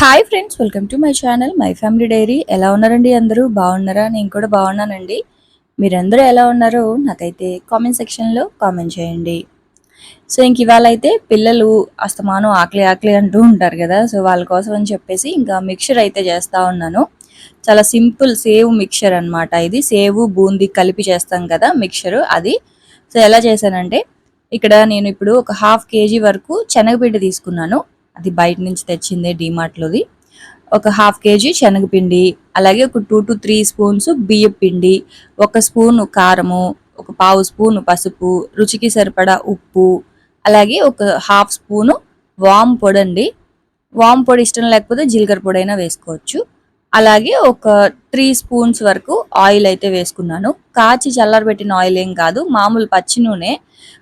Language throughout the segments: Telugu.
Hi friends welcome to my channel my family diary ఎలా ఉన్నారండి అందరూ? బాగున్నారా? నేను కూడా బాగున్నానండి. మీరందరూ ఎలా ఉన్నారో నాకైతే కామెంట్ సెక్షన్లో కామెంట్ చేయండి. సో ఇంక ఇవాళ అయితే పిల్లలు అస్తమానం ఆకలి ఆకలి అంటూ ఉంటారు కదా సో వాళ్ళ కోసం అని చెప్పేసి ఇంకా మిక్చర్ అయితే చేస్తూ ఉన్నాను. చాలా సింపుల్ సేవ్ మిక్చర్ అన్నమాట ఇది. సేవు బూందీ కలిపి చేస్తాం కదా మిక్చర్ అది సో ఎలా చేశానంటే ఇక్కడ నేను ఇప్పుడు ఒక హాఫ్ కేజీ వరకు శనగపిండి తీసుకున్నాను. అది బయట నుంచి తెచ్చిందే డిమార్ట్లోది. ఒక హాఫ్ కేజీ శనగపిండి అలాగే ఒక టూ టు త్రీ స్పూన్స్ బియ్యం పిండి ఒక స్పూన్ కారము ఒక పావు స్పూన్ పసుపు రుచికి సరిపడా ఉప్పు అలాగే ఒక హాఫ్ స్పూను వామ్ పొడి అండి వామ్ పొడి ఇష్టం లేకపోతే జీలకర్ర పొడి అయినా వేసుకోవచ్చు. అలాగే ఒక త్రీ స్పూన్స్ వరకు ఆయిల్ అయితే వేసుకున్నాను. కాచి చల్లారబెట్టిన ఆయిల్ ఏం కాదు మామూలు పచ్చి నూనె.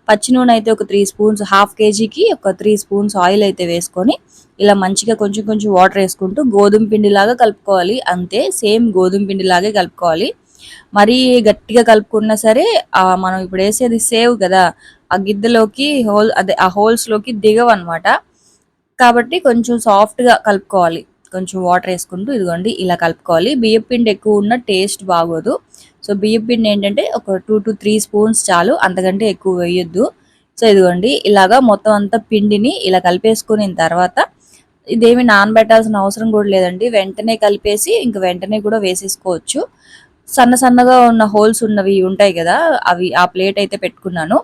పచ్చి నూనె అయితే ఒక త్రీ స్పూన్స్ హాఫ్ కేజీకి ఒక త్రీ స్పూన్స్ ఆయిల్ అయితే వేసుకొని ఇలా మంచిగా కొంచెం కొంచెం వాటర్ వేసుకుంటూ గోధుమ పిండి లాగా కలుపుకోవాలి. అంతే సేమ్ గోధుమ పిండి లాగే కలుపుకోవాలి. మరీ గట్టిగా కలుపుకున్నా సరే మనం ఇప్పుడు వేసేది సేవ్ కదా. ఆ గిద్దలోకి హోల్ అదే ఆ హోల్స్లోకి దిగవు కాబట్టి కొంచెం సాఫ్ట్గా కలుపుకోవాలి. కొంచెం వాటర్ వేసుకుంటూ ఇదిగోండి ఇలా కలుపుకోవాలి. బియ్యం పిండి ఎక్కువ ఉన్న టేస్ట్ బాగోదు. సో బియ్యం పిండి ఏంటంటే ఒక టూ టు త్రీ స్పూన్స్ చాలు అంతకంటే ఎక్కువ వేయొద్దు. సో ఇదిగోండి ఇలాగా మొత్తం అంతా పిండిని ఇలా కలిపేసుకున్న తర్వాత ఇదేమి నానబెట్టాల్సిన అవసరం కూడా లేదండి. వెంటనే కలిపేసి ఇంక వెంటనే కూడా వేసేసుకోవచ్చు. సన్న సన్నగా ఉన్న హోల్స్ ఉన్నవి ఉంటాయి కదా అవి ఆ ప్లేట్ అయితే పెట్టుకున్నాను.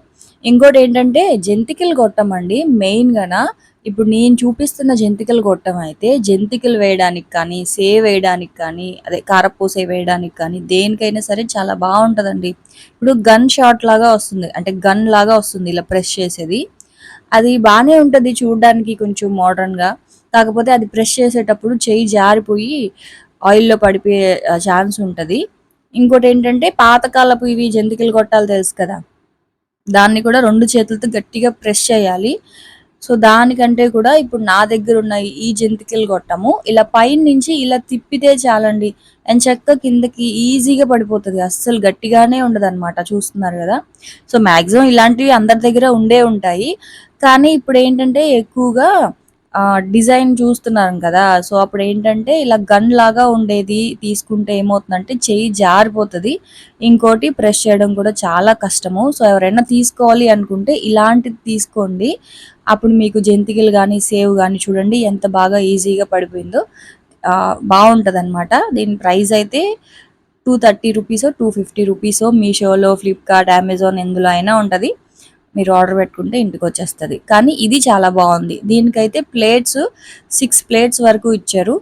ఇంకోటి ఏంటంటే జంతికలు కొట్టమండి మెయిన్గా ఇప్పుడు నేను చూపిస్తున్న జంతికలు గొట్టం అయితే జంతికలు వేయడానికి కానీ సేవ్ వేయడానికి కానీ అదే కారపూస వేయడానికి కానీ దేనికైనా సరే చాలా బాగుంటుందండి. ఇప్పుడు గన్ షాట్ లాగా వస్తుంది అంటే గన్ లాగా వస్తుంది ఇలా ప్రెస్ చేసేది. అది బాగానే ఉంటుంది చూడడానికి కొంచెం మోడర్న్గా కాకపోతే అది ప్రెస్ చేసేటప్పుడు చెయ్యి జారిపోయి ఆయిల్లో పడిపోయే ఛాన్స్ ఉంటుంది. ఇంకోటి ఏంటంటే పాతకాలపు ఇవి జంతికలు కొట్టాలి తెలుసు కదా? దాన్ని కూడా రెండు చేతులతో గట్టిగా ప్రెస్ చేయాలి. సో దానికంటే కూడా ఇప్పుడు నా దగ్గర ఉన్న ఈ జంతికలు కొట్టము. ఇలా పైన నుంచి ఇలా తిప్పితే చాలండి. అండ్ చెక్క కిందకి ఈజీగా పడిపోతుంది. అస్సలు గట్టిగానే ఉండదు అనమాట చూస్తున్నారు కదా? సో మ్యాక్సిమం ఇలాంటివి అందరి దగ్గర ఉండే ఉంటాయి. కానీ ఇప్పుడు ఏంటంటే ఎక్కువగా డిజైన్ చూస్తున్నాం కదా. సో అప్పుడు ఏంటంటే ఇలా గన్ లాగా ఉండేది తీసుకుంటే ఏమవుతుందంటే చెయ్యి జారిపోతుంది. ఇంకోటి ప్రెస్ చేయడం కూడా చాలా కష్టము. సో ఎవరైనా తీసుకోవాలి అనుకుంటే ఇలాంటిది తీసుకోండి. అప్పుడు మీకు జంతికలు కానీ సేవ్ కానీ చూడండి ఎంత బాగా ఈజీగా పడిపోయిందో. బాగుంటుంది అనమాట దీని ప్రైస్ అయితే టూ థర్టీ రూపీసో టూ ఫిఫ్టీ రూపీసో మీషోలో ఫ్లిప్కార్ట్ అమెజాన్ ఎందులో అయినా ఉంటుంది. మీరు ఆర్డర్ పెట్టుకుంటే ఇంటికి వచ్చేస్తుంది. కానీ ఇది చాలా బాగుంది. దీనికైతే ప్లేట్స్ సిక్స్ ప్లేట్స్ వరకు ఇచ్చారు.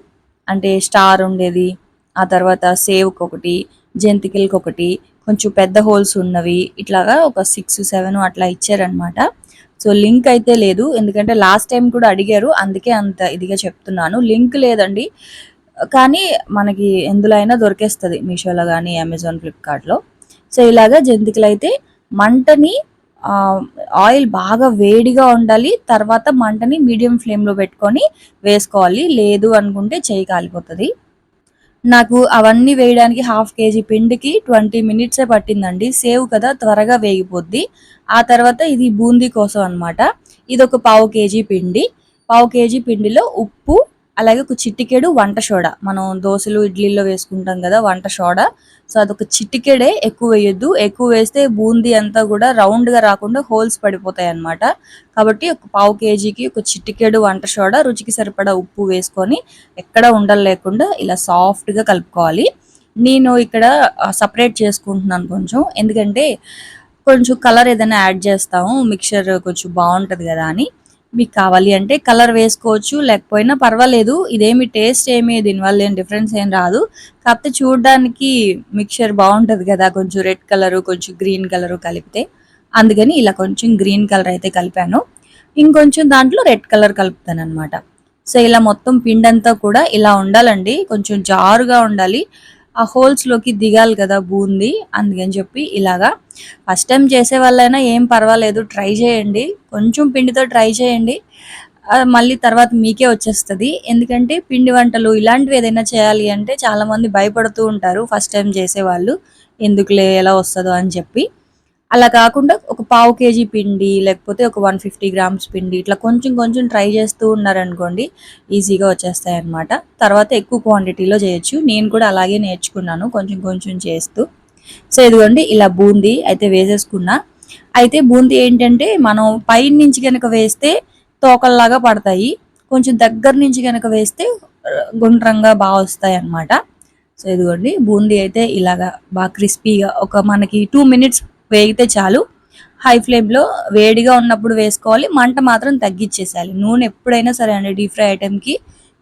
అంటే స్టార్ ఉండేది ఆ తర్వాత సేవ్కి ఒకటి జంతికలకి ఒకటి కొంచెం పెద్ద హోల్స్ ఉన్నవి ఇట్లాగా ఒక సిక్స్ సెవెన్ అట్లా ఇచ్చారనమాట సో లింక్ అయితే లేదు. ఎందుకంటే లాస్ట్ టైం కూడా అడిగారు. అందుకే అంత ఇదిగా చెప్తున్నాను. లింక్ లేదండి. కానీ మనకి ఎందులో అయినా దొరికేస్తుంది మీషోలో కానీ అమెజాన్ ఫ్లిప్కార్ట్లో. సో ఇలాగా జంతికలు అయితే మంటని ఆయిల్ బాగా వేడిగా ఉండాలి తర్వాత మంటని మీడియం ఫ్లేమ్లో పెట్టుకొని వేసుకోవాలి. లేదు అనుకుంటే చేయి కాలిపోతుంది. నాకు అవన్నీ వేయడానికి హాఫ్ కేజీ పిండికి ట్వంటీ మినిట్సే పట్టిందండి. సేవ్ కదా త్వరగా వేగిపోద్ది. ఆ తర్వాత ఇది బూందీ కోసం అనమాట ఇది ఒక పావు కేజీ పిండి. పావు కేజీ పిండిలో ఉప్పు అలాగే ఒక చిట్టికేడు వంట సోడా. మనం దోశలు ఇడ్లీలో వేసుకుంటాం కదా వంట సోడా. సో అదొక చిట్టికేడే ఎక్కువ వేయొద్దు. ఎక్కువ వేస్తే బూందీ అంతా కూడా రౌండ్గా రాకుండా హోల్స్ పడిపోతాయి అన్నమాట. కాబట్టి ఒక పావు కేజీకి ఒక చిట్టికేడు వంట సోడా రుచికి సరిపడా ఉప్పు వేసుకొని ఎక్కడ ఉండలు లేకుండా ఇలా సాఫ్ట్గా కలుపుకోవాలి. నేను ఇక్కడ సపరేట్ చేసుకుంటున్నాను కొంచెం. ఎందుకంటే కొంచెం కలర్ ఏదైనా యాడ్ చేస్తాము. మిక్చర్ కొంచెం బాగుంటుంది కదా అని. మీకు కావాలి అంటే కలర్ వేసుకోవచ్చు లేకపోయినా పర్వాలేదు. ఇదేమి టేస్ట్ ఏమి దీనివల్ల ఏం డిఫరెన్స్ ఏం రాదు. కాకపోతే చూడడానికి మిక్చర్ బాగుంటుంది కదా కొంచెం రెడ్ కలరు కొంచెం గ్రీన్ కలరు కలిపితే. అందుకని ఇలా కొంచెం గ్రీన్ కలర్ అయితే కలిపాను. ఇంకొంచెం దాంట్లో రెడ్ కలర్ కలుపుతాను అనమాట సో ఇలా మొత్తం పిండంతా కూడా ఇలా ఉండాలండి. కొంచెం జారుగా ఉండాలి. ఆ హోల్స్లోకి దిగాలి కదా బూంది అందుకని చెప్పి ఇలాగా. ఫస్ట్ టైం చేసే వాళ్ళైనా ఏం పర్వాలేదు ట్రై చేయండి. కొంచెం పిండితో ట్రై చేయండి. మళ్ళీ తర్వాత మీకే వచ్చేస్తుంది. ఎందుకంటే పిండి వంటలు ఇలాంటివి ఏదైనా చేయాలి అంటే చాలామంది భయపడుతూ ఉంటారు ఫస్ట్ టైం చేసేవాళ్ళు ఎందుకులే ఎలా వస్తుందో అని చెప్పి. అలా కాకుండా ఒక పావు కేజీ పిండి లేకపోతే ఒక వన్ ఫిఫ్టీ గ్రామ్స్ పిండి ఇట్లా కొంచెం కొంచెం ట్రై చేస్తూ ఉన్నారనుకోండి ఈజీగా వచ్చేస్తాయి అనమాట తర్వాత ఎక్కువ క్వాంటిటీలో చేయొచ్చు. నేను కూడా అలాగే నేర్చుకున్నాను కొంచెం కొంచెం చేస్తూ. సో ఇదిగోండి ఇలా బూందీ అయితే వేసేసుకున్నా. అయితే బూందీ ఏంటంటే మనం పై నుంచి కనుక వేస్తే తోకల్లాగా పడతాయి. కొంచెం దగ్గర నుంచి కనుక వేస్తే గుండ్రంగా బాగా వస్తాయి అన్నమాట సో ఇదిగోండి బూందీ అయితే ఇలాగా బాగా క్రిస్పీగా ఒక మనకి టూ మినిట్స్ వేగితే చాలు. హై ఫ్లేమ్లో వేడిగా ఉన్నప్పుడు వేసుకోవాలి. మంట మాత్రం తగ్గించేసేయాలి నూనె ఎప్పుడైనా సరే అండి డీప్ ఫ్రై ఐటెంకి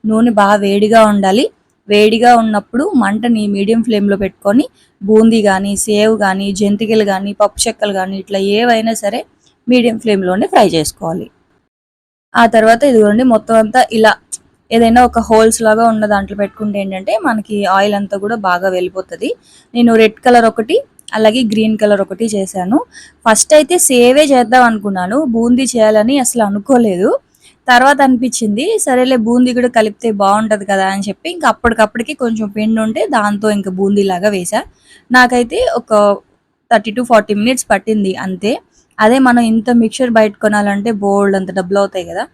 నూనె బాగా వేడిగా ఉండాలి. వేడిగా ఉన్నప్పుడు మంటని మీడియం ఫ్లేమ్లో పెట్టుకొని బూందీ కానీ సేవ్ కానీ జంతికలు కానీ పప్పు చెక్కలు కానీ ఇట్లా ఏవైనా సరే మీడియం ఫ్లేమ్లోనే ఫ్రై చేసుకోవాలి. ఆ తర్వాత ఇదిగోండి మొత్తం అంతా ఇలా ఏదైనా ఒక హోల్స్ లాగా ఉన్న దాంట్లో పెట్టుకుంటే ఏంటంటే మనకి ఆయిల్ అంతా కూడా బాగా వెళ్ళిపోతుంది. నేను రెడ్ కలర్ ఒకటి అలాగే గ్రీన్ కలర్ ఒకటి చేశాను. ఫస్ట్ అయితే సేవే చేద్దాం అనుకున్నాను. బూందీ చేయాలని అసలు అనుకోలేదు. తర్వాత అనిపించింది సరేలే బూందీ కూడా కలిపితే బాగుంటుంది కదా అని చెప్పి ఇంకా అప్పటికప్పటికి కొంచెం పిండి ఉంటే దాంతో ఇంకా బూందీ లాగా వేసా నాకైతే ఒక థర్టీ టు ఫార్టీ మినిట్స్ పట్టింది అంతే. అదే మనం ఇంత మిక్చర్ బయట కొనాలంటే బోల్డ్ అంత డబ్బులు అవుతాయి కదా.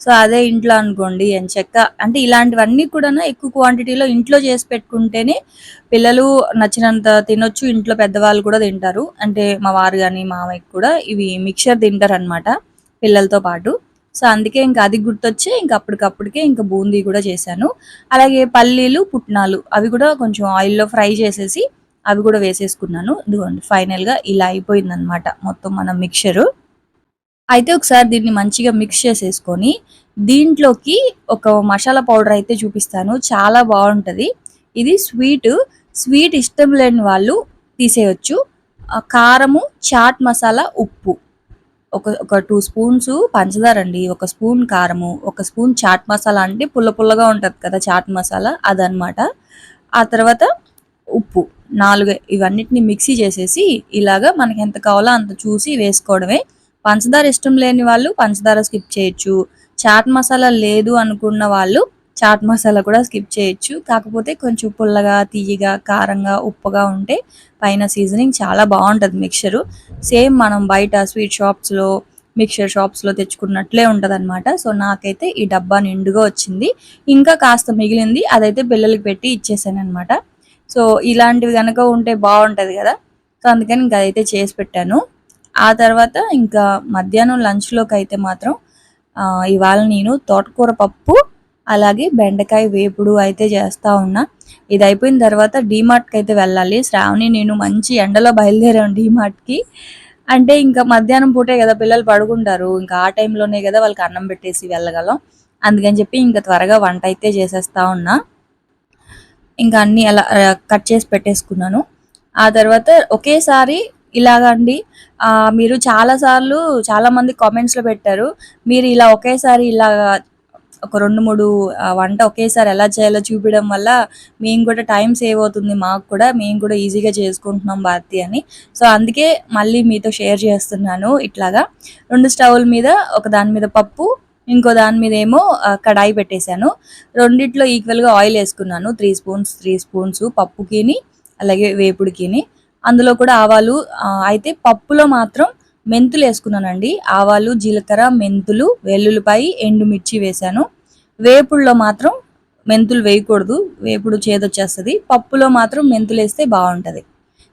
సో అదే ఇంట్లో అనుకోండి అని చెక్క? అంటే ఇలాంటివన్నీ కూడా ఎక్కువ క్వాంటిటీలో ఇంట్లో చేసి పెట్టుకుంటేనే పిల్లలు నచ్చినంత తినొచ్చు ఇంట్లో పెద్దవాళ్ళు కూడా తింటారు. అంటే మా వారు కానీ మామయ్య కూడా ఇవి మిక్చర్ తింటారు అనమాట పిల్లలతో పాటు. సో అందుకే ఇంకా అది గుర్తొచ్చి ఇంకా అప్పటికప్పటికే ఇంకా బూందీ కూడా చేశాను. అలాగే పల్లీలు పుట్నాలు అవి కూడా కొంచెం ఆయిల్లో ఫ్రై చేసేసి అవి కూడా వేసేసుకున్నాను. ఇదిగోండి ఫైనల్గా ఇలా అయిపోయిందనమాట మొత్తం మన మిక్చరు అయితే ఒకసారి దీన్ని మంచిగా మిక్స్ చేసేసుకొని దీంట్లోకి ఒక మసాలా పౌడర్ అయితే చూపిస్తాను. చాలా బాగుంటుంది. ఇది స్వీట్ స్వీట్ ఇష్టం లేని వాళ్ళు తీసేయచ్చు. కారము చాట్ మసాలా ఉప్పు. ఒక ఒక టూ స్పూన్స్ పంచదార అండి. ఒక స్పూన్ కారము ఒక స్పూన్ చాట్ మసాలా అంటే పుల్ల పుల్లగా ఉంటుంది కదా చాట్ మసాలా అదనమాట ఆ తర్వాత ఉప్పు. నాలుగు ఇవన్నిటిని మిక్సీ చేసేసి ఇలాగా మనకి ఎంత కావాలో అంత చూసి వేసుకోవడమే. పంచదార ఇష్టం లేని వాళ్ళు పంచదార స్కిప్ చేయొచ్చు. చాట్ మసాలా లేదు అనుకున్న వాళ్ళు చాట్ మసాలా కూడా స్కిప్ చేయొచ్చు. కాకపోతే కొంచెం పుల్లగా తీయగా కారంగా ఉప్పుగా ఉంటే పైన సీజనింగ్ చాలా బాగుంటుంది మిక్చరు సేమ్ మనం బయట స్వీట్ షాప్స్లో మిక్చర్ షాప్స్లో తెచ్చుకున్నట్లే ఉంటుందన్నమాట. సో నాకైతే ఈ డబ్బా నిండుగా వచ్చింది. ఇంకా కాస్త మిగిలింది. అదైతే పిల్లలకి పెట్టి ఇచ్చేసాను అనమాట సో ఇలాంటివి కనుక ఉంటే బాగుంటుంది కదా. సో అందుకని ఇంకా అదైతే చేసి పెట్టాను. ఆ తర్వాత ఇంకా మధ్యాహ్నం లంచ్లోకి అయితే మాత్రం ఇవాళ నేను తోటకూర పప్పు అలాగే బెండకాయ వేపుడు అయితే చేస్తూ ఉన్నా. ఇది అయిపోయిన తర్వాత డీమార్ట్కి అయితే వెళ్ళాలి. శ్రావణి నేను మంచి ఎండలో బయలుదేరాను డీమార్ట్కి అంటే ఇంకా మధ్యాహ్నం పూటే కదా పిల్లలు పడుకుంటారు. ఇంకా ఆ టైంలోనే కదా వాళ్ళకి అన్నం పెట్టేసి వెళ్ళగలం. అందుకని చెప్పి ఇంకా త్వరగా వంట అయితే చేసేస్తా ఉన్నా. ఇంకా అన్నీ అలా కట్ చేసి పెట్టేసుకున్నాను. ఆ తర్వాత ఒకేసారి ఇలాగండి మీరు చాలాసార్లు చాలామంది కామెంట్స్లో పెట్టారు. మీరు ఇలా ఒకేసారి ఇలా ఒక రెండు మూడు వంట ఒకేసారి ఎలా చేయాలో చూపించడం వల్ల మేము కూడా టైం సేవ్ అవుతుంది మాకు కూడా మేము కూడా ఈజీగా చేసుకుంటున్నాం భారతి అని. సో అందుకే మళ్ళీ మీతో షేర్ చేస్తున్నాను ఇట్లాగా. రెండు స్టవ్ల మీద ఒక దాని మీద పప్పు ఇంకో దాని మీద ఏమో కడాయి పెట్టేశాను. రెండిట్లో ఈక్వల్గా ఆయిల్ వేసుకున్నాను. త్రీ స్పూన్స్ త్రీ స్పూన్స్ పప్పుకిని అలాగే వేపుడికిని. అందులో కూడా ఆవాలు అయితే పప్పులో మాత్రం మెంతులు వేసుకున్నానండి. ఆవాలు జీలకర్ర మెంతులు వెల్లుల్లిపాయి ఎండుమిర్చి వేశాను. వేపుడులో మాత్రం మెంతులు వేయకూడదు. వేపుడు చేదొచ్చేస్తుంది పప్పులో మాత్రం మెంతులు వేస్తే బాగుంటుంది.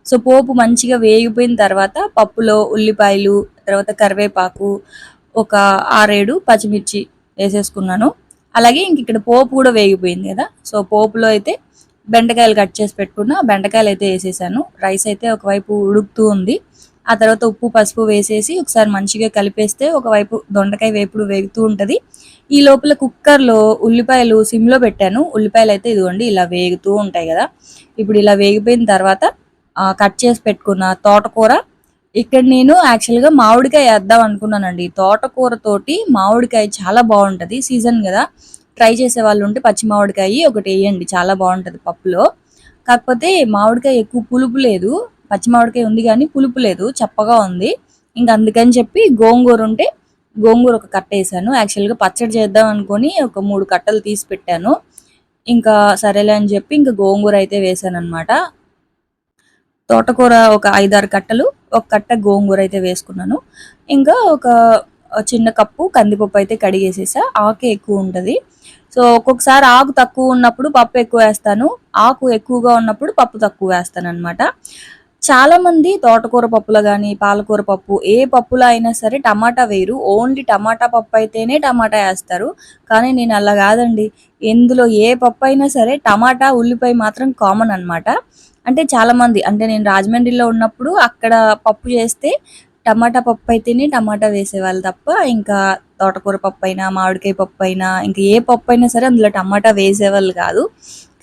సో పోపు మంచిగా వేగిపోయిన తర్వాత పప్పులో ఉల్లిపాయలు తర్వాత కరివేపాకు ఒక ఆరేడు పచ్చిమిర్చి వేసేసుకున్నాను. అలాగే ఇంక ఇక్కడ పోపు కూడా వేగిపోయింది కదా. సో పోపులో అయితే బెండకాయలు కట్ చేసి పెట్టుకున్న బెండకాయలు అయితే వేసేసాను. రైస్ అయితే ఒకవైపు ఉడుకుతూ ఉంది. ఆ తర్వాత ఉప్పు పసుపు వేసేసి ఒకసారి మంచిగా కలిపేస్తే ఒకవైపు దొండకాయ వేపుడు వేగుతూ ఉంటుంది. ఈ లోపల కుక్కర్లో ఉల్లిపాయలు సిమ్లో పెట్టాను. ఉల్లిపాయలు అయితే ఇదిగోండి ఇలా వేగుతూ ఉంటాయి కదా. ఇప్పుడు ఇలా వేగిపోయిన తర్వాత కట్ చేసి పెట్టుకున్న తోటకూర. ఇక్కడ నేను యాక్చువల్గా మామిడికాయ వేద్దాం అనుకున్నానండి. తోటకూర తోటి మామిడికాయ చాలా బాగుంటుంది సీజన్ కదా. ట్రై చేసే వాళ్ళు ఉంటే పచ్చి మామిడికాయ ఒకటి వేయండి. చాలా బాగుంటుంది పప్పులో. కాకపోతే మామిడికాయ ఎక్కువ పులుపు లేదు. పచ్చి మామిడికాయ ఉంది కానీ పులుపు లేదు. చప్పగా ఉంది. ఇంకా అందుకని చెప్పి గోంగూర ఉంటే గోంగూర ఒక కట్ట వేసాను. యాక్చువల్గా పచ్చడి చేద్దాం అనుకొని ఒక మూడు కట్టలు తీసి పెట్టాను. ఇంకా సరేలే అని చెప్పి ఇంకా గోంగూర అయితే వేసాను అనమాట తోటకూర ఒక ఐదారు కట్టలు ఒక కట్ట గోంగూర అయితే వేసుకున్నాను. ఇంకా ఒక చిన్న కప్పు కందిపప్పు అయితే కడిగేసేసా. ఆకే ఎక్కువ ఉంటుంది. సో ఒక్కొక్కసారి ఆకు తక్కువ ఉన్నప్పుడు పప్పు ఎక్కువ వేస్తాను. ఆకు ఎక్కువగా ఉన్నప్పుడు పప్పు తక్కువ వేస్తాను అనమాట చాలామంది తోటకూర పప్పులో కానీ పాలకూర పప్పు ఏ పప్పులో అయినా సరే టమాటా వేయరు. ఓన్లీ టమాటా పప్పు అయితేనే టమాటా వేస్తారు. కానీ నేను అలా కాదండి. ఎందులో ఏ పప్పు అయినా సరే టమాటా ఉల్లిపాయ మాత్రం కామన్ అనమాట అంటే చాలామంది అంటే నేను రాజమండ్రిలో ఉన్నప్పుడు అక్కడ పప్పు చేస్తే టమాటా పప్పు అయితేనే టమాటా వేసేవాళ్ళు తప్ప ఇంకా తోటకూర పప్పు అయినా మామిడికాయ పప్పు అయినా ఇంకా ఏ పప్పు అయినా సరే అందులో టమాటా వేసేవాళ్ళు కాదు.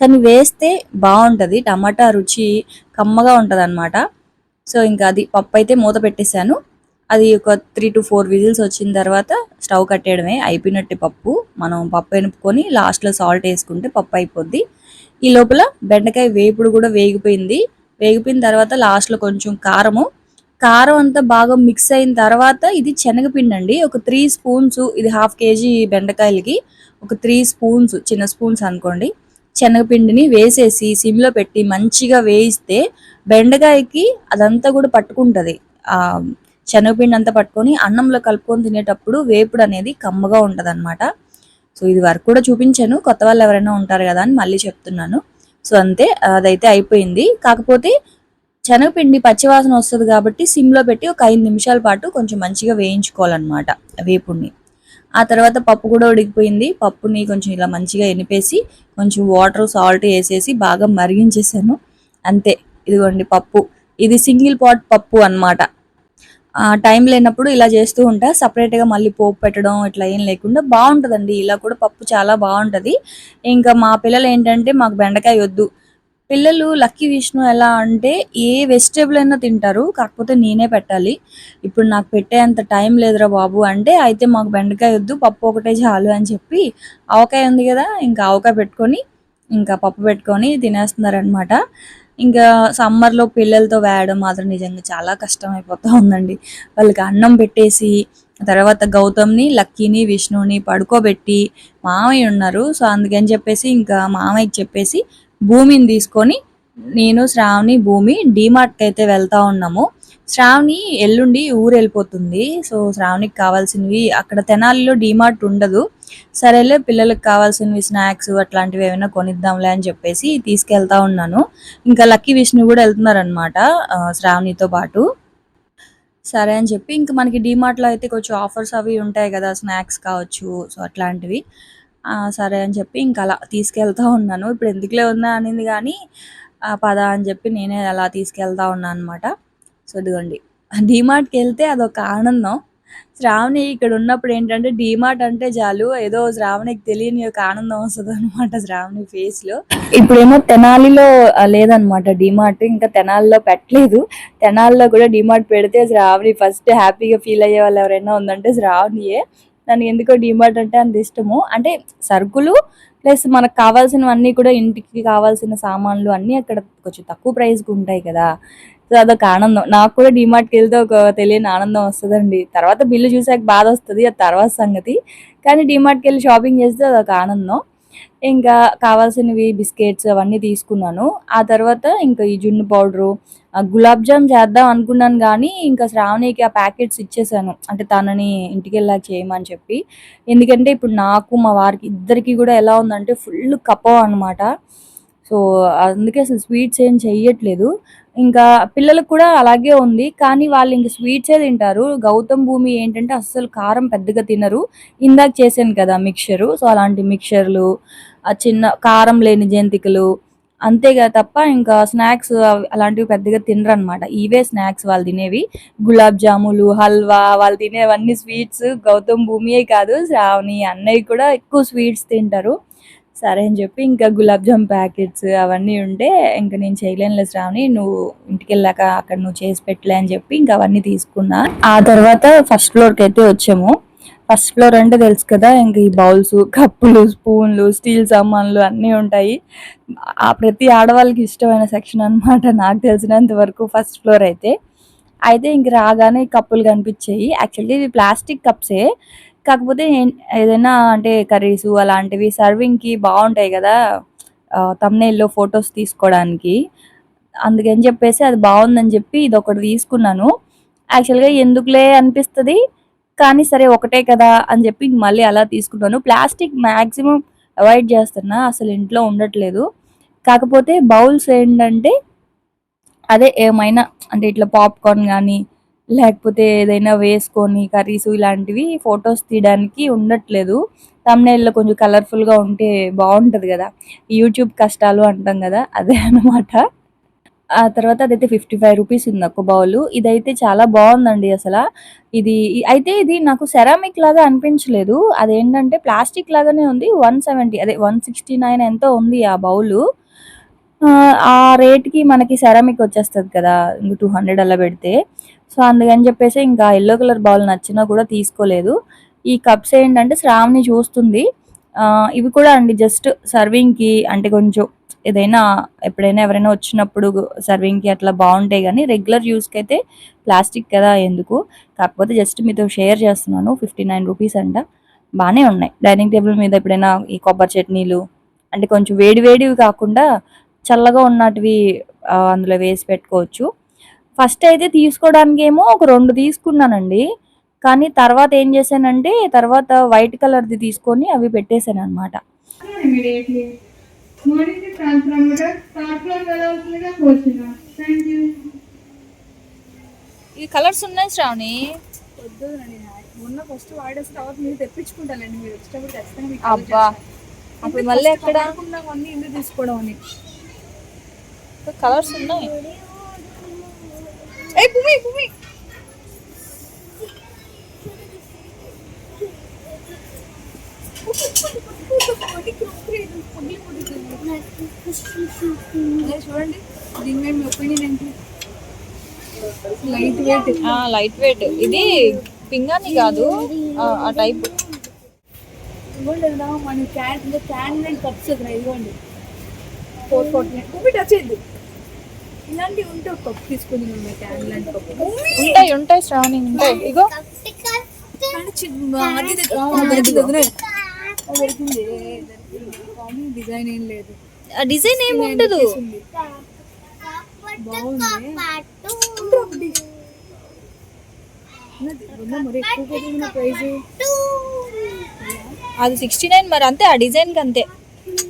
కానీ వేస్తే బాగుంటుంది టమాటా రుచి కమ్మగా ఉంటుంది అనమాట సో ఇంకా అది పప్పు అయితే మూత పెట్టేశాను. అది ఒక త్రీ టు ఫోర్ విజిల్స్ వచ్చిన తర్వాత స్టవ్ కట్టేయడమే అయిపోయినట్టు పప్పు. మనం పప్పు ఎనుపుకొని లాస్ట్లో సాల్ట్ వేసుకుంటే పప్పు అయిపోద్ది. ఈ లోపల బెండకాయ వేపుడు కూడా వేగిపోయింది. వేగిపోయిన తర్వాత లాస్ట్లో కొంచెం కారము కారం అంతా బాగా మిక్స్ అయిన తర్వాత ఇది శనగపిండి అండి ఒక త్రీ స్పూన్స్ ఇది హాఫ్ కేజీ బెండకాయలకి ఒక త్రీ స్పూన్స్ చిన్న స్పూన్స్ అనుకోండి. శనగపిండిని వేసేసి సిమ్లో పెట్టి మంచిగా వేయిస్తే బెండకాయకి అదంతా కూడా పట్టుకుంటుంది. ఆ శనగపిండి అంతా పట్టుకొని అన్నంలో కలుపుకొని తినేటప్పుడు వేపుడు అనేది కమ్మగా ఉంటుంది అనమాట సో ఇది వరకు కూడా చూపించాను. కొత్త వాళ్ళు ఎవరైనా ఉంటారు కదా అని మళ్ళీ చెప్తున్నాను. సో అంతే అదైతే అయిపోయింది. కాకపోతే శనగపిండి పచ్చివాసన వస్తుంది కాబట్టి సిమ్లో పెట్టి ఒక ఐదు నిమిషాల పాటు కొంచెం మంచిగా వేయించుకోవాలన్నమాట వేపుడిని. ఆ తర్వాత పప్పు కూడా ఉడికిపోయింది. పప్పుని కొంచెం ఇలా మంచిగా ఎనిపేసి కొంచెం వాటర్ సాల్ట్ వేసేసి బాగా మరిగించేసాను. అంతే. ఇదిగోండి పప్పు. ఇది సింగిల్ పాట్ పప్పు అనమాట టైం లేనప్పుడు ఇలా చేస్తూ ఉంటా. సపరేట్గా మళ్ళీ పోపు పెట్టడం ఇట్లా ఏం లేకుండా బాగుంటుందండి. ఇలా కూడా పప్పు చాలా బాగుంటుంది. ఇంకా మా పిల్లలు ఏంటంటే మాకు బెండకాయ వద్దు. పిల్లలు లక్కీ విష్ణు ఎలా అంటే ఏ వెజిటేబుల్ అయినా తింటారు కాకపోతే నేనే పెట్టాలి. ఇప్పుడు నాకు పెట్టే అంత టైం లేదురా బాబు అంటే అయితే మాకు బెండకాయ వద్దు పప్పు ఒకటే చాలు అని చెప్పి ఆవకాయ ఉంది కదా ఇంకా ఆవకాయ పెట్టుకొని ఇంకా పప్పు పెట్టుకొని తినేస్తున్నారనమాట ఇంకా సమ్మర్లో పిల్లలతో వేయడం మాత్రం నిజంగా చాలా కష్టం అయిపోతూ ఉందండి. వాళ్ళకి అన్నం పెట్టేసి తర్వాత గౌతమ్ని లక్కీని విష్ణుని పడుకోబెట్టి మామయ్య ఉన్నారు. సో అందుకని చెప్పేసి ఇంకా మామయ్యకి చెప్పేసి భూమిని తీసుకొని నేను శ్రావణి భూమి డీమార్ట్కి అయితే వెళ్తా ఉన్నాము. శ్రావణి ఎల్లుండి ఊరు వెళ్ళిపోతుంది. సో శ్రావణికి కావాల్సినవి అక్కడ తెనాలిలో డీమార్ట్ ఉండదు. సరేలే పిల్లలకు కావాల్సినవి స్నాక్స్ అట్లాంటివి ఏమైనా కొనిద్దాంలే అని చెప్పేసి తీసుకెళ్తా ఉన్నాను. ఇంకా లక్కీ విష్ణు కూడా వెళ్తున్నారనమాట శ్రావణితో పాటు. సరే అని చెప్పి ఇంకా మనకి డీమార్ట్లో అయితే కొంచెం ఆఫర్స్ అవి ఉంటాయి కదా స్నాక్స్ కావచ్చు సో అట్లాంటివి. సరే అని చెప్పి ఇంకా అలా తీసుకెళ్తా ఉన్నాను. ఇప్పుడు ఎందుకులే ఉందా అనింది కానీ పదా అని చెప్పి నేనే అలా తీసుకెళ్తా ఉన్నాను అనమాట సో ఇదిగోండి. డీమార్ట్కి వెళ్తే అదొక ఆనందం. శ్రావణి ఇక్కడ ఉన్నప్పుడు ఏంటంటే డీమార్ట్ అంటే చాలు. ఏదో శ్రావణికి తెలియని ఒక ఆనందం వస్తుంది అనమాట శ్రావణి ఫేస్లో ఇప్పుడేమో తెనాలిలో లేదనమాట డిమార్ట్. ఇంకా తెనాలిలో పెట్టలేదు. తెనాలిలో కూడా డిమార్ట్ పెడితే శ్రావణి ఫస్ట్ హ్యాపీగా ఫీల్ అయ్యే వాళ్ళు ఎవరైనా ఉందంటే శ్రావణియే. దానికి ఎందుకో డిమార్ట్ అంటే అంత ఇష్టము. అంటే సరుకులు ప్లస్ మనకు కావాల్సినవన్నీ కూడా ఇంటికి కావాల్సిన సామాన్లు అన్నీ అక్కడ కొంచెం తక్కువ ప్రైస్కి ఉంటాయి కదా. సో అదొక ఆనందం. నాకు కూడా డిమార్ట్కి వెళ్తే ఒక తెలియని ఆనందం వస్తుందండి. తర్వాత బిల్లు చూసాక బాధ వస్తుంది ఆ తర్వాత సంగతి. కానీ డిమార్ట్కి వెళ్ళి షాపింగ్ చేస్తే అదొక ఆనందం. ఇంకా కావాల్సినవి బిస్కెట్స్ అవన్నీ తీసుకున్నాను. ఆ తర్వాత ఇంకా ఈ జున్ను పౌడరు గులాబ్ జామ్ చేద్దాం అనుకున్నాను కానీ ఇంకా శ్రావణికి ఆ ప్యాకెట్స్ ఇచ్చేసాను. అంటే తనని ఇంటికి వెళ్ళా చేయమని చెప్పి. ఎందుకంటే ఇప్పుడు నాకు మా వారికి ఇద్దరికి కూడా ఎలా ఉందంటే ఫుల్ కప్పం అనమాట సో అందుకే అసలు స్వీట్స్ ఏం చెయ్యట్లేదు. ఇంకా పిల్లలకు కూడా అలాగే ఉంది. కానీ వాళ్ళు ఇంక స్వీట్సే తింటారు. గౌతమ్ భూమి ఏంటంటే అస్సలు కారం పెద్దగా తినరు. ఇందాక చేశాను కదా మిక్చరు. సో అలాంటి మిక్చర్లు చిన్న కారం లేని జంతికలు అంతేగా తప్ప ఇంకా స్నాక్స్ అలాంటివి పెద్దగా తినరు అనమాట ఇవే స్నాక్స్ వాళ్ళు తినేవి. గులాబ్ జాములు హల్వా వాళ్ళు తినేవన్నీ స్వీట్స్ గౌతమ్ భూమియే కాదు. శ్రావణి అన్నయ్య కూడా ఎక్కువ స్వీట్స్ తింటారు. సరే అని చెప్పి ఇంకా గులాబ్ జామ్ ప్యాకెట్స్ అవన్నీ ఉంటే ఇంకా నేను చేయలేనులే శ్రావణి నువ్వు ఇంటికి వెళ్ళాక అక్కడ నువ్వు చేసి పెట్టలే అని చెప్పి ఇంకా అవన్నీ తీసుకున్నా. ఆ తర్వాత ఫస్ట్ ఫ్లోర్కి అయితే వచ్చాము. ఫస్ట్ ఫ్లోర్ అంటే తెలుసు కదా ఇంక ఈ బౌల్స్ కప్పులు స్పూన్లు స్టీల్ సామాన్లు అన్నీ ఉంటాయి. ఆ ప్రతి ఆడవాళ్ళకి ఇష్టమైన సెక్షన్ అనమాట నాకు తెలిసినంత వరకు ఫస్ట్ ఫ్లోర్ అయితే. అయితే ఇంక రాగానే కప్పులు కనిపించాయి. యాక్చువల్లీ ఇవి ప్లాస్టిక్ కప్సే. కాకపోతే ఏదైనా అంటే కర్రీస్ అలాంటివి సర్వింగ్కి బాగుంటాయి కదా తమ్నేల్లో ఫొటోస్ తీసుకోవడానికి. అందుకని చెప్పేసి అది బాగుందని చెప్పి ఇది ఒకటి తీసుకున్నాను. యాక్చువల్గా ఎందుకులే అనిపిస్తుంది కానీ సరే ఒకటే కదా అని చెప్పి ఇంక మళ్ళీ అలా తీసుకున్నాను ప్లాస్టిక్ మ్యాక్సిమం అవాయిడ్ చేస్తున్నా అసలు ఇంట్లో ఉండట్లేదు. కాకపోతే బౌల్స్ ఏంటంటే అదే ఏమైనా అంటే ఇట్లా పాప్కార్న్ కానీ లేకపోతే ఏదైనా వేసుకొని కర్రీస్ ఇలాంటివి ఫొటోస్ తీయడానికి ఉండట్లేదు. తమ్నైల్లో కొంచెం కలర్ఫుల్గా ఉంటే బాగుంటుంది కదా. యూట్యూబ్ కష్టాలు అంటాం కదా అదే అనమాట ఆ తర్వాత అదైతే ఫిఫ్టీ ఫైవ్ రూపీస్ ఉంది ఒక బౌల్. ఇదైతే చాలా బాగుందండి అసలు. ఇది అయితే ఇది నాకు సెరామిక్ లాగా అనిపించలేదు. అదేంటంటే ప్లాస్టిక్ లాగానే ఉంది. వన్ సెవెంటీ అదే వన్ సిక్స్టీ నైన్ ఎంతో ఉంది ఆ బౌలు. ఆ రేట్కి మనకి సెరామిక్ వచ్చేస్తుంది కదా ఇంక టూ హండ్రెడ్ అలా పెడితే. సో అందుకని చెప్పేసి ఇంకా ఎల్లో కలర్ బౌల్ నచ్చినా కూడా తీసుకోలేదు. ఈ కప్స్ ఏంటంటే శ్రావణి చూస్తుంది. ఇవి కూడా అండి జస్ట్ సర్వింగ్కి అంటే కొంచెం ఏదైనా ఎప్పుడైనా ఎవరైనా వచ్చినప్పుడు సర్వింగ్కి అట్లా బాగుంటాయి కానీ రెగ్యులర్ యూస్కి అయితే ప్లాస్టిక్ కదా ఎందుకు? కాకపోతే జస్ట్ మీతో షేర్ చేస్తున్నాను. ఫిఫ్టీ నైన్ రూపీస్ అంట. బాగానే ఉన్నాయి. డైనింగ్ టేబుల్ మీద ఎప్పుడైనా ఈ కొబ్బరి చట్నీలు అంటే కొంచెం వేడి వేడివి కాకుండా చల్లగా ఉన్నటివి అందులో వేసి పెట్టుకోవచ్చు. ఫస్ట్ అయితే తీసుకోవడానికి ఏమో ఒక రెండు తీసుకున్నానండి. కానీ తర్వాత ఏం చేశానంటే తర్వాత వైట్ కలర్ది తీసుకొని అవి పెట్టేశాను అనమాట ఈ కలర్స్ ఉన్నాయి శ్రావణి? వద్దు మొన్న ఫస్ట్ వాడేసి తర్వాత మీరు తెప్పించుకుంటానండి మీరు ఖచ్చితంగా అబ్బా! అప్పుడు మళ్ళీ ఎక్కడ? తీసుకోవడం అని. కలర్స్ ఉన్నాయి. ఏ భూమి భూమి చూడండి దీని మీద మీ ఒపీనియన్ ఏంటి లైట్ వెయిట్ లైట్ వెయిట్ ఇది పింగాని కాదు ఆ, టైప్ కదా మన క్యాన్ క్యాన్ కప్స్ ఉన్నాయి ఇదిగోండి ఫోర్ ఫోర్టీ నైన్ టచ్ అయ్యింది ఇలాంటివి ఉంటే ఒక కప్ తీసుకుని ఉంటాయి ఉంటాయి శ్రావణి ఉంటాయి. ఇగో. డిజైన్ ఏం లేదు. ఆ డిజైన్ ఏమి ఉండదు. బాగుంది. అది సిక్స్టీ నైన్ మరి? అంతే ఆ డిజైన్కి అంతే.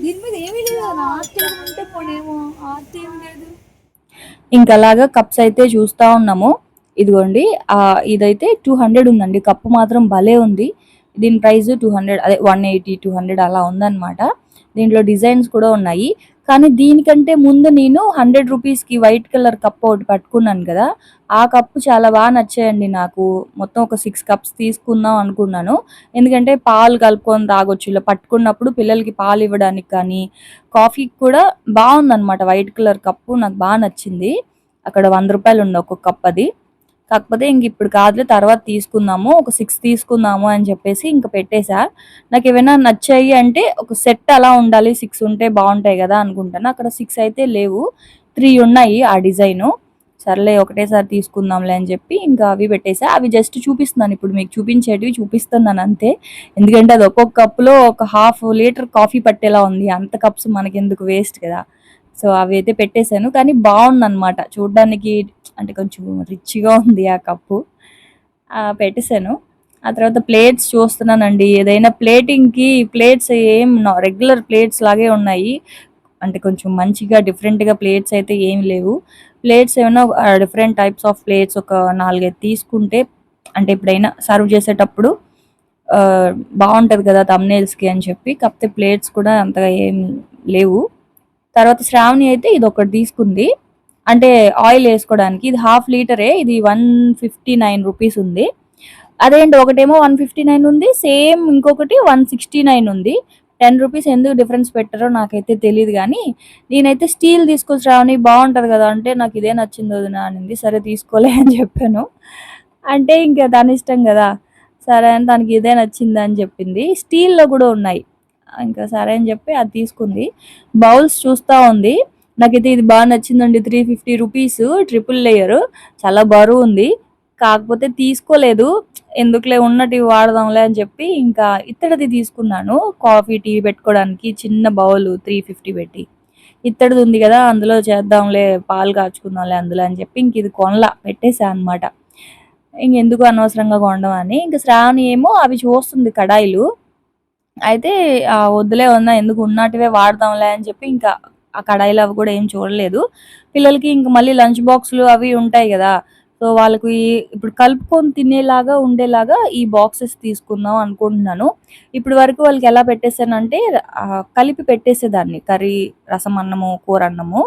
దీని మీద ఏమీ లేదు ఆర్ట్ ఏమైనా ఉంటే పోనేమో ఆర్ట్ ఏమి లేదు. ఇంకా అలాగా కప్స్ అయితే చూస్తా ఉన్నాము. ఇదిగోండి ఆ ఇదైతే టూ హండ్రెడ్ ఉందండి. కప్పు మాత్రం భలే ఉంది. దీని ప్రైస్ టూ హండ్రెడ్ అదే వన్ ఎయిటీ టూ హండ్రెడ్ అలా ఉందన్నమాట. దీంట్లో డిజైన్స్ కూడా ఉన్నాయి. కానీ దీనికంటే ముందు నేను హండ్రెడ్ రూపీస్కి వైట్ కలర్ కప్ ఒకటి పట్టుకున్నాను కదా ఆ కప్పు చాలా బాగా నచ్చాయండి నాకు. మొత్తం ఒక సిక్స్ కప్స్ తీసుకుందాం అనుకున్నాను. ఎందుకంటే పాలు కలుపుకొని తాగొచ్చు. ఇలా పట్టుకున్నప్పుడు పిల్లలకి పాలు ఇవ్వడానికి కానీ కాఫీకి కూడా బాగుందన్నమాట. వైట్ కలర్ కప్పు నాకు బాగా నచ్చింది. అక్కడ వంద రూపాయలు ఉంది ఒక కప్ అది. కాకపోతే ఇంక ఇప్పుడు కాదులే తర్వాత తీసుకుందాము ఒక సిక్స్ తీసుకుందాము అని చెప్పేసి ఇంక పెట్టేశా. నాకు ఏమైనా నచ్చాయి అంటే ఒక సెట్ అలా ఉండాలి సిక్స్ ఉంటే బాగుంటాయి కదా అనుకుంటాను. అక్కడ సిక్స్ అయితే లేవు త్రీ ఉన్నాయి ఆ డిజైను. సర్లే ఒకటేసారి తీసుకుందాంలే అని చెప్పి ఇంకా అవి పెట్టేసా అవి జస్ట్ చూపిస్తున్నాను ఇప్పుడు మీకు చూపించేటివి చూపిస్తున్నాను అంతే. ఎందుకంటే అది ఒక్కొక్క కప్పులో ఒక హాఫ్ లీటర్ కాఫీ పట్టేలా ఉంది. అంత కప్స్ మనకి ఎందుకు వేస్ట్ కదా. సో అవి అయితే పెట్టేశాను. కానీ బాగుంది అనమాట చూడడానికి అంటే కొంచెం రిచ్గా ఉంది ఆ కప్పు. పెట్టేశాను. ఆ తర్వాత ప్లేట్స్ చూస్తున్నానండి. ఏదైనా ప్లేటింగ్కి ప్లేట్స్ ఏం రెగ్యులర్ ప్లేట్స్ లాగే ఉన్నాయి. అంటే కొంచెం మంచిగా డిఫరెంట్గా ప్లేట్స్ అయితే ఏం లేవు. ప్లేట్స్ ఏమైనా డిఫరెంట్ టైప్స్ ఆఫ్ ప్లేట్స్ ఒక నాలుగైదు తీసుకుంటే అంటే ఎప్పుడైనా సర్వ్ చేసేటప్పుడు బాగుంటుంది కదా తమ్నేల్స్కి అని చెప్పి. కాకపోతే ప్లేట్స్ కూడా అంతగా ఏం లేవు. తర్వాత శ్రావణి అయితే ఇది ఒకటి తీసుకుంది. అంటే ఆయిల్ వేసుకోవడానికి ఇది హాఫ్ లీటరే ఇది వన్ ఫిఫ్టీ నైన్ రూపీస్ ఉంది. అదేంటి ఒకటేమో వన్ ఫిఫ్టీ నైన్ ఉంది సేమ్ ఇంకొకటి వన్ సిక్స్టీ నైన్ ఉంది. టెన్ రూపీస్ ఎందుకు డిఫరెన్స్ పెట్టారో నాకైతే తెలియదు కానీ నేనైతే స్టీల్ తీసుకొచ్చి శ్రావణి బాగుంటుంది కదా అంటే నాకు ఇదే నచ్చింది వదినా అనింది. సరే తీసుకోలే అని చెప్పాను. అంటే ఇంకా దాని ఇష్టం కదా సరే అని దానికి ఇదే నచ్చింది అని చెప్పింది. స్టీల్లో కూడా ఉన్నాయి. ఇంకా సరే అని చెప్పి అది తీసుకుంది. బౌల్స్ చూస్తూ ఉంది. నాకైతే ఇది బాగా నచ్చిందండి. Three fifty rupees triple layer. చాలా బరువు ఉంది. కాకపోతే తీసుకోలేదు. ఎందుకులే ఉన్నట్టు వాడదాంలే అని చెప్పి ఇంకా ఇత్తడిది తీసుకున్నాను. కాఫీ టీ పెట్టుకోవడానికి చిన్న బౌల్ త్రీ ఫిఫ్టీ పెట్టి. ఇత్తడిది ఉంది కదా అందులో చేద్దాంలే పాలు కాచుకుందాంలే అందులో అని చెప్పి ఇంక ఇది కొనలా పెట్టేసా అనమాట ఇంకెందుకు అనవసరంగా కొనడం అని. ఇంక శ్రావణి ఏమో అవి చూస్తుంది కడాయిలు. అయితే వద్దులే ఉందా ఎందుకు ఉన్నట్టువే వాడదాంలే అని చెప్పి ఇంకా ఆ కడాయిలు అవి కూడా ఏం చూడలేదు. పిల్లలకి ఇంక మళ్ళీ లంచ్ బాక్సులు అవి ఉంటాయి కదా సో వాళ్ళకి ఇప్పుడు కలుపుకొని తినేలాగా ఉండేలాగా ఈ బాక్సెస్ తీసుకుందాం అనుకుంటున్నాను. ఇప్పుడు వరకు వాళ్ళకి ఎలా పెట్టేసానంటే కలిపి పెట్టేసేదాన్ని. కర్రీ రసం అన్నము కూర అన్నము.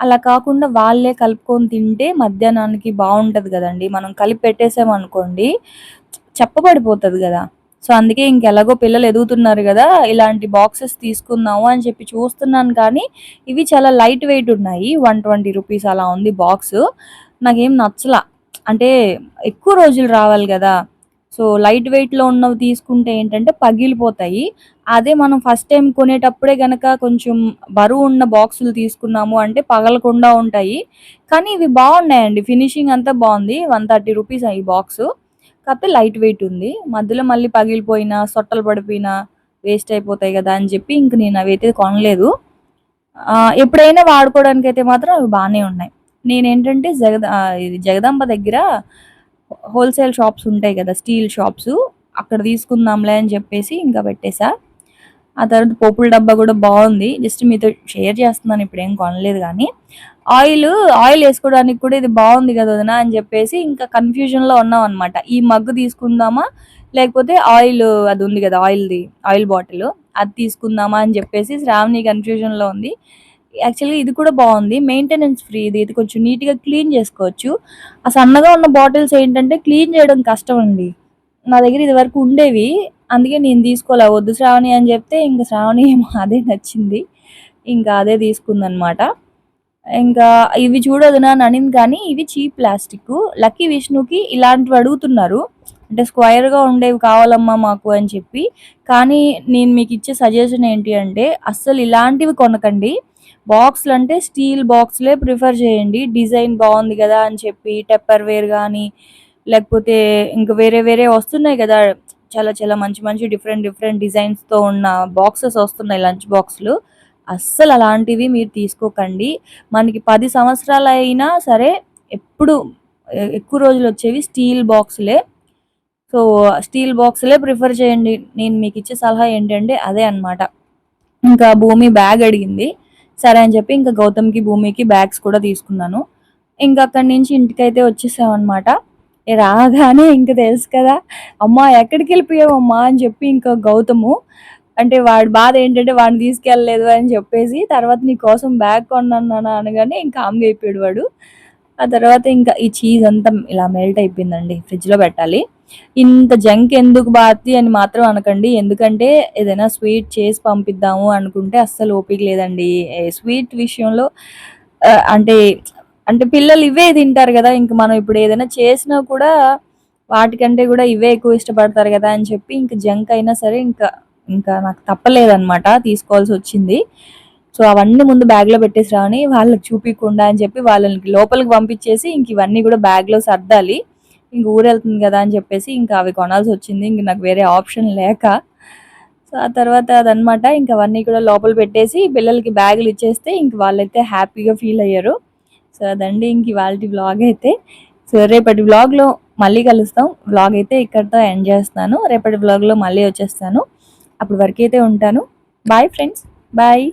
అలా కాకుండా వాళ్ళే కలుపుకొని తింటే మధ్యాహ్నానికి బాగుంటుంది కదండి. మనం కలిపి పెట్టేసామనుకోండి చెప్పబడిపోతుంది కదా. సో అందుకే ఇంకెలాగో పిల్లలు ఎదుగుతున్నారు కదా ఇలాంటి బాక్సెస్ తీసుకుందాము అని చెప్పి చూస్తున్నాను కానీ ఇవి చాలా లైట్ వెయిట్ ఉన్నాయి. వన్ ట్వంటీ రూపీస్ అలా ఉంది బాక్స్. నాకేం నచ్చలా. అంటే ఎక్కువ రోజులు రావాలి కదా. సో లైట్ వెయిట్లో ఉన్నవి తీసుకుంటే ఏంటంటే పగిలిపోతాయి. అదే మనం ఫస్ట్ టైం కొనేటప్పుడే గనక కొంచెం బరువు ఉన్న బాక్సులు తీసుకున్నాము అంటే పగలకుండా ఉంటాయి. కానీ ఇవి బాగున్నాయండి. ఫినిషింగ్ అంతా బాగుంది. వన్ థర్టీ రూపీస్ ఈ బాక్స్. కాకపోతే లైట్ వెయిట్ ఉంది. మధ్యలో మళ్ళీ పగిలిపోయినా సొట్టలు పడిపోయినా వేస్ట్ అయిపోతాయి కదా అని చెప్పి ఇంక నేను అవి అయితే కొనలేదు ఎప్పుడైనా వాడుకోవడానికి అయితే మాత్రం అవి బాగానే ఉన్నాయి. నేనేంటంటే జగద ఇది జగదాంబ దగ్గర హోల్సేల్ షాప్స్ ఉంటాయి కదా స్టీల్ షాప్స్. అక్కడ తీసుకుందాంలే అని చెప్పేసి ఇంకా పెట్టేశా ఆ తర్వాత పోపుల డబ్బా కూడా బాగుంది. జస్ట్ మీతో షేర్ చేస్తున్నాను ఇప్పుడు ఏం కొనలేదు కానీ. ఆయిల్ ఆయిల్ వేసుకోవడానికి కూడా ఇది బాగుంది కదా వదినా అని చెప్పేసి ఇంకా కన్ఫ్యూజన్లో ఉన్నాం అనమాట ఈ మగ్గు తీసుకుందామా? లేకపోతే ఆయిల్ అది ఉంది కదా ఆయిల్ది ఆయిల్ బాటిల్ అది తీసుకుందామా అని చెప్పేసి శ్రావణి కన్ఫ్యూజన్లో ఉంది. యాక్చువల్గా ఇది కూడా బాగుంది. మెయింటెనెన్స్ ఫ్రీ ఇది ఇది కొంచెం నీట్గా క్లీన్ చేసుకోవచ్చు. ఆ సన్నగా ఉన్న బాటిల్స్ ఏంటంటే క్లీన్ చేయడం కష్టం అండి. నా దగ్గర ఇది వరకు ఉండేవి. అందుకే నేను తీసుకోలే వద్దు శ్రావణి అని చెప్తే ఇంకా శ్రావణి ఏమో అదే నచ్చింది. ఇంకా అదే తీసుకుందనమాట. ఇంకా ఇవి చూడదు నా అనింది కానీ ఇవి చీప్ ప్లాస్టిక్. లక్కీ విష్ణుకి ఇలాంటివి అడుగుతున్నారు. అంటే స్క్వైర్గా ఉండేవి కావాలమ్మా మాకు అని చెప్పి. కానీ నేను మీకు ఇచ్చే సజెషన్ ఏంటి అంటే అస్సలు ఇలాంటివి కొనకండి. బాక్స్లు అంటే స్టీల్ బాక్స్లే ప్రిఫర్ చేయండి. డిజైన్ బాగుంది కదా అని చెప్పి టెప్పర్ వేర్ కానీ లేకపోతే ఇంకా వేరే వేరే వస్తున్నాయి కదా. చాలా చాలా మంచి మంచి డిఫరెంట్ డిఫరెంట్ డిజైన్స్తో ఉన్న బాక్సెస్ వస్తున్నాయి లంచ్ బాక్స్లు అస్సలు అలాంటివి మీరు తీసుకోకండి. మనకి పది సంవత్సరాలు అయినా సరే ఎప్పుడు ఎక్కువ రోజులు వచ్చేవి స్టీల్ బాక్సులే సో స్టీల్ బాక్సులే ప్రిఫర్ చేయండి. నేను మీకు ఇచ్చే సలహా ఏంటంటే అదే అన్నమాట. ఇంకా భూమి బ్యాగ్ అడిగింది. సరే అని చెప్పి ఇంకా గౌతమ్కి భూమికి బ్యాగ్స్ కూడా తీసుకున్నాను. ఇంకా అక్కడి నుంచి ఇంటికైతే వచ్చేసామన్నమాట. రాగానే ఇంకా తెలుసు కదా అమ్మ ఎక్కడికి వెళ్ళిపోయావమ్మా అని చెప్పి ఇంకా గౌతము అంటే వాడి బాధ ఏంటంటే వాడిని తీసుకెళ్ళలేదు అని చెప్పేసి తర్వాత నీ కోసం బ్యాగ్ కొన్నాను అనగానే ఇంకా ఆమె అయిపోయాడు వాడు. ఆ తర్వాత ఇంకా ఈ చీజ్ అంతా ఇలా మెల్ట్ అయిపోయిందండి ఫ్రిడ్జ్లో పెట్టాలి. ఇంత జంక్ ఎందుకు బాతి అని మాత్రం అనకండి ఎందుకంటే ఏదైనా స్వీట్ చేసి పంపిద్దాము అనుకుంటే అస్సలు ఓపిక లేదండి. స్వీట్ విషయంలో అంటే అంటే పిల్లలు ఇవే తింటారు కదా ఇంక మనం ఇప్పుడు ఏదైనా చేసినా కూడా వాటికంటే కూడా ఇవే ఎక్కువ ఇష్టపడతారు కదా అని చెప్పి ఇంక జంక్ అయినా సరే ఇంకా ఇంకా నాకు తప్పలేదన్నమాట తీసుకోవాల్సి వచ్చింది. సో అవన్నీ ముందు బ్యాగ్లో పెట్టేసి రాని వాళ్ళకి చూపించకుండా అని చెప్పి వాళ్ళకి లోపలికి పంపించేసి ఇంక ఇవన్నీ కూడా బ్యాగ్లో సర్దాలి. ఇంక ఊరెళ్తుంది కదా అని చెప్పేసి ఇంకా అవి కొనాల్సి వచ్చింది. ఇంక నాకు వేరే ఆప్షన్ లేక. సో ఆ తర్వాత అదనమాట ఇంక అవన్నీ కూడా లోపల పెట్టేసి పిల్లలకి బ్యాగులు ఇచ్చేస్తే ఇంక వాళ్ళైతే హ్యాపీగా ఫీల్ అయ్యారు. సో అదండి ఇంక ఇవాళ వ్లాగ్ అయితే. సో రేపటి వ్లాగ్లో మళ్ళీ కలుస్తాం. వ్లాగ్ అయితే ఇక్కడితో ఎండ్ చేస్తాను రేపటి వ్లాగ్లో మళ్ళీ వచ్చేస్తాను. అప్పటి వరకు అయితే ఉంటాను. Bye friends bye